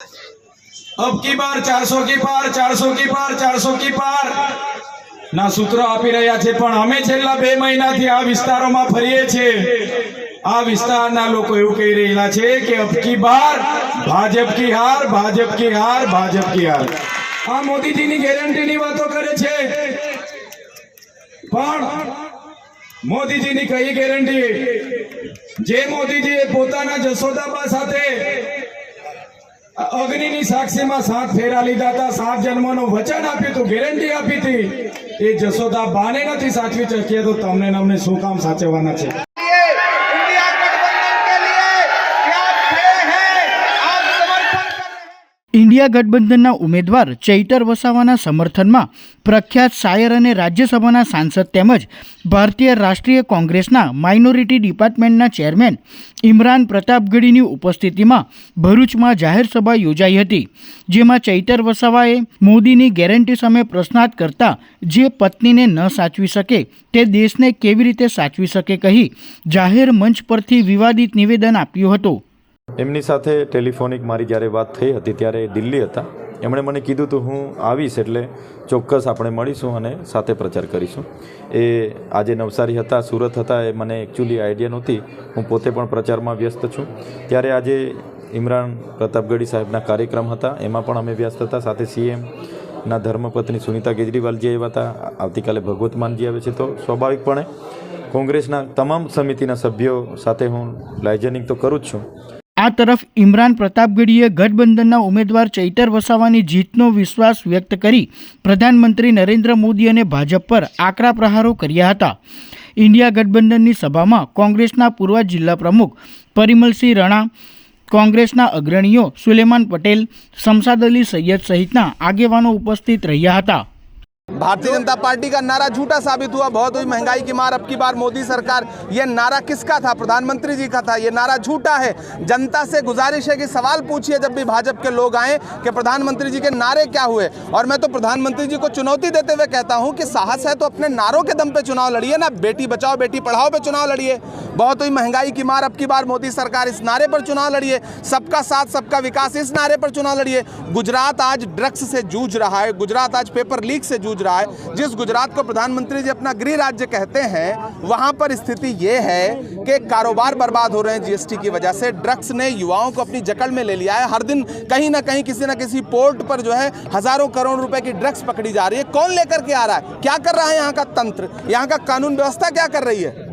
અબ કી બાર, ચારસો કી પાર ચારસો કી પાર ચારસો કી પાર ના સૂત્રો આપી રહ્યા છે, પણ અમે છેલ્લા બે મહિનાથી આ વિસ્તારોમાં ફરીએ છીએ. આ વિસ્તારના લોકો એવું કહી રહેલા છે કે અબકી બાર, ભાજપ કી હાર, ભાજપ કી હાર, ભાજપ કી હાર. આ મોદીજીની ગેરંટીની વાતો કરે છે. પણ મોદીજીની કઈ ગેરંટી? જે મોદીજીએ પોતાના જસોદાબા સાથે અગ્નિની સાક્ષીમાં સાત ફેરા લીધા હતા. સાત જન્મનું વચન આપ્યું હતું, ગેરંટી આપી હતી. એ જશોદા બાને નથી સાચવી શકીએ તો તમને અમને શું કામ સાચવવાના છે? ઇન્ડિયા ગઠબંધનના ઉમેદવાર ચૈતર વસાવાના સમર્થનમાં પ્રખ્યાત શાયર અને રાજ્યસભાના સાંસદ તેમજ ભારતીય રાષ્ટ્રીય કોંગ્રેસના માઇનોરિટી ડિપાર્ટમેન્ટના ચેરમેન ઇમરાન પ્રતાપગઢીની ઉપસ્થિતિમાં ભરૂચમાં જાહેર સભા યોજાઈ હતી, જેમાં ચૈતર વસાવાએ મોદીની ગેરંટી સામે પ્રશ્નાર્થ કરતા જે પત્નીને ન સાચવી શકે તે દેશને કેવી રીતે સાચવી શકે કહી જાહેર મંચ પરથી વિવાદિત નિવેદન આપ્યું હતું. એમની સાથે ટેલિફોનિક મારી જ્યારે વાત થઈ હતી ત્યારે દિલ્હી હતા. એમણે મને કીધું હતું હું આવીશ એટલે ચોક્કસ આપણે મળીશું અને સાથે પ્રચાર કરીશું. એ આજે નવસારી હતા, સુરત હતા, એ મને એકચ્યુઅલી આઈડિયા નહોતી. હું પોતે પણ પ્રચારમાં વ્યસ્ત છું. ત્યારે આજે ઇમરાન પ્રતાપગઢી સાહેબના કાર્યક્રમ હતા. એમાં પણ અમે વ્યસ્ત હતા. સાથે સીએમ ના ધર્મપત્ની સુનિતા કેજરીવાલજી આવ્યા હતા. આવતીકાલે ભગવત માનજી આવે છે. તો સ્વાભાવિકપણે કોંગ્રેસના તમામ સમિતિના સભ્યો સાથે હું લાઇજનિંગ તો કરું જ છું. આ તરફ ઇમરાન પ્રતાપગઢીએ ગઠબંધનના ઉમેદવાર ચૈતર વસાવાની જીતનો વિશ્વાસ વ્યક્ત કરી પ્રધાનમંત્રી નરેન્દ્ર મોદી અને ભાજપ પર આકરા પ્રહારો કર્યા હતા. ઇન્ડિયા ગઠબંધનની સભામાં કોંગ્રેસના પૂર્વ જિલ્લા પ્રમુખ પરિમલસિંહ રણા, કોંગ્રેસના અગ્રણીઓ સુલેમાન પટેલ શમસાદ અલી સૈયદ સહિતના આગેવાનો ઉપસ્થિત રહ્યા હતા. भारतीय जनता पार्टी का नारा झूठा साबित हुआ, बहुत हुई महँगाई की मार। अब की बार मोदी सरकार, ये नारा किसका था? प्रधानमंत्री जी का था। ये नारा झूठा है। जनता से गुजारिश है कि सवाल पूछिए जब भी भाजपा के लोग आए कि प्रधानमंत्री जी के नारे क्या हुए। और मैं तो प्रधानमंत्री जी को चुनौती देते हुए कहता हूँ कि साहस है तो अपने नारों के दम पे चुनाव लड़िए ना। बेटी बचाओ, बेटी पढ़ाओ पे चुनाव लड़िए। बहुत हुई महँगाई की मार। अब की बार मोदी सरकार इस नारे पर चुनाव लड़िए। सबका साथ, सबका विकास इस नारे पर चुनाव लड़िए। गुजरात आज ड्रग्स से जूझ रहा है। गुजरात आज पेपर लीक से जूझ रहा है, जिस गुजरात को प्रधानमंत्री जी अपना गृह राज्य कहते हैं, वहाँ पर स्थिति यह है कि कारोबार बर्बाद हो रहे हैं जीएसटी की वजह से। ड्रग्स ने युवाओं को अपनी जकड़ में ले लिया है। हर दिन कहीं ना कहीं किसी ना किसी पोर्ट पर जो है हज़ारों करोड़ रुपए की ड्रग्स पकड़ी जा रही है। कौन लेकर के आ रहा है? क्या कर रहा है यहाँ का तंत्र? यहाँ का कानून व्यवस्था क्या कर रही है?